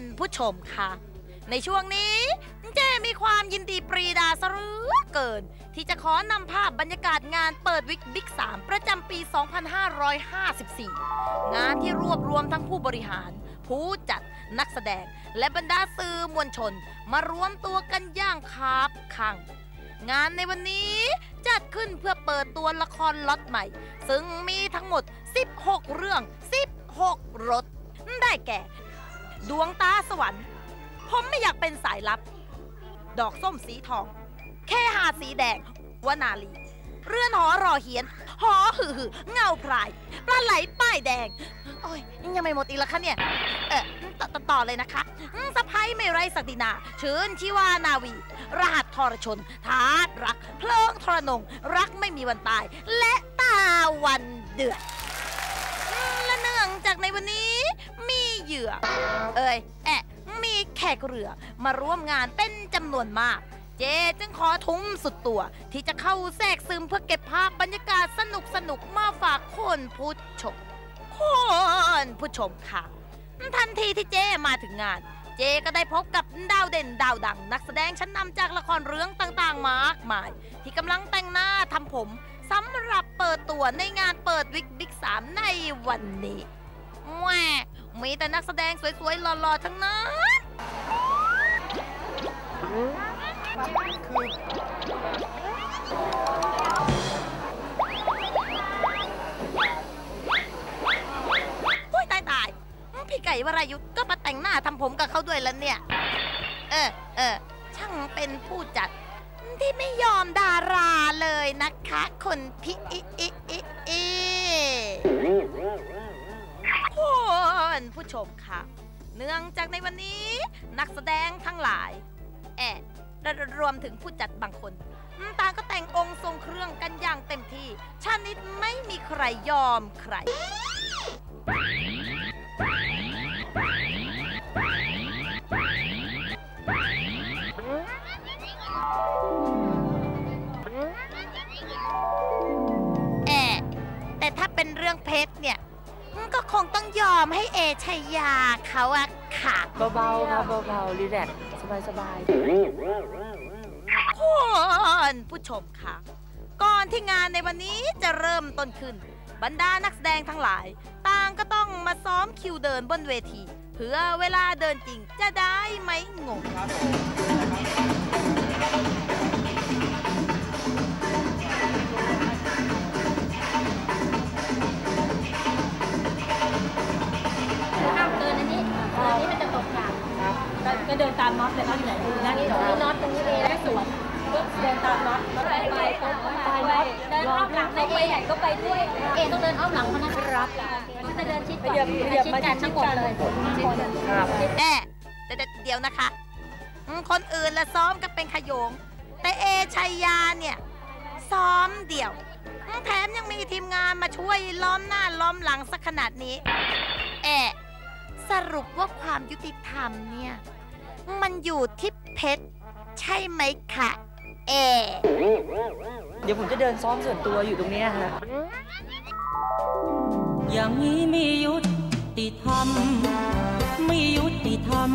ณผู้ชมค่ะในช่วงนี้เจมีความยินดีปรีดาสรือเกิน ที่จะขอนำภาพบรรยากาศงานเปิดวิกบิ๊ก3ประจำปี 2554 งานที่รวบรวมทั้งผู้บริหาร ผู้จัดนักแสดง และบรรดาสื่อมวลชน มารวมตัวกันย่างคาบคัง งานในวันนี้จัดขึ้นเพื่อเปิดตัวละครล็อตใหม่ ซึ่งมีทั้งหมด 16 เรื่อง 16 รถ ได้แก่ ดวงตาสวรรค์ ผมไม่อยากเป็นสายลับ ดอกส้มสีทอง แค่หาสีแดงวนาลี เรือนหอรอเหียนหอหือหือเงาพรายปลาไหลป้ายแดง โอ้ยยังไม่หมดอีกแล้วคะเนี่ย เออตตต่อเลยนะคะสะพ้ยไม่ไรศักดินา ชื่นชิวานาวี รหัสทรชน ทาสรัก เพลิงทรนง รักไม่มีวันตาย และตาวันเดือดและเนื่องจากในวันนี้ เหยื่อ เอ้ยแอะมีแขกเรือมาร่วมงานเป็นจำนวนมาก เจจึงขอทุ่มสุดตัว ที่จะเข้าแทรกซึมเพื่อเก็บภาพบรรยากาศสนุกสนุกมาฝากคนผู้ชมคนผู้ชมค่ะ ทันทีที่เจมาถึงงาน เจก็ได้พบกับดาวเด่นดาวดัง นักแสดงชั้นนำจากละครเรื่องต่างๆ มากมาย ที่กำลังแต่งหน้าทำผมสำหรับเปิดตัวในงานเปิดวิกบิ๊กสามในวันนี้แหว มีแต่นักแสดงสวยๆหล่อๆทั้งนั้นอุ้ยตายตายพี่ไก่วรายุทธ์ก็มาแต่งหน้าทำผมกับเขาด้วยแล้วเนี่ย เออเออช่างเป็นผู้จัดที่ไม่ยอมดาราเลยนะคะ คนพี่อิอิอิอิ คุณผู้ชมค่ะ เนื่องจากในวันนี้ นักแสดงทั้งหลายแอะรวมถึงผู้จัดบางคนต่างก็แต่งองค์ทรงเครื่องกันอย่างเต็มที่ชานิดไม่มีใครยอมใครแอแต่ถ้าเป็นเรื่องเพชรเนี่ย ก็คงต้องยอมให้เอชยาเขาอะค่ะเบาๆครับเบาๆรีแลกซ์สบายคุณผู้ชมค่ะ ก่อนที่งานในวันนี้จะเริ่มต้นขึ้น บรรดานักแสดงทั้งหลาย ต่างก็ต้องมาซ้อมคิวเดินบนเวที เพื่อเวลาเดินจริงจะได้ไม่งงห้ เดินตามน็อตเลยน็อตอยู่ไหนดูนะนี่ตรงนี้น็อตตรงนี้เลยแล้วสวนปุ๊บเดินตามน็อตไปไปปุ๊บไปน็อตเดินอ้อมหลังในเอไหนก็ไปด้วยเอต้องเดินอ้อมหลังเขานะครับมันจะเดินชิดก่อนชิดกันทั้งหมดเลยๆครับแอะแต่แต่เดี๋ยวนะคะอืมคนอื่นละซ้อมกันเป็นขโยง แต่เอชัยยาเนี่ยซ้อมเดี่ยวอืมแถมยังมีทีมงานมาช่วยล้อมหน้าล้อมหลังสักขนาดนี้ แอะสรุปว่าความยุติธรรมเนี่ย มันอยู่ที่เพชร ใช่ไหมคะเอ เดี๋ยวผมจะเดินซ้อมส่วนตัวอยู่ตรงเนี้ยฮะ อย่างนี้ไม่ยุติธรรม ไม่ยุติธรรม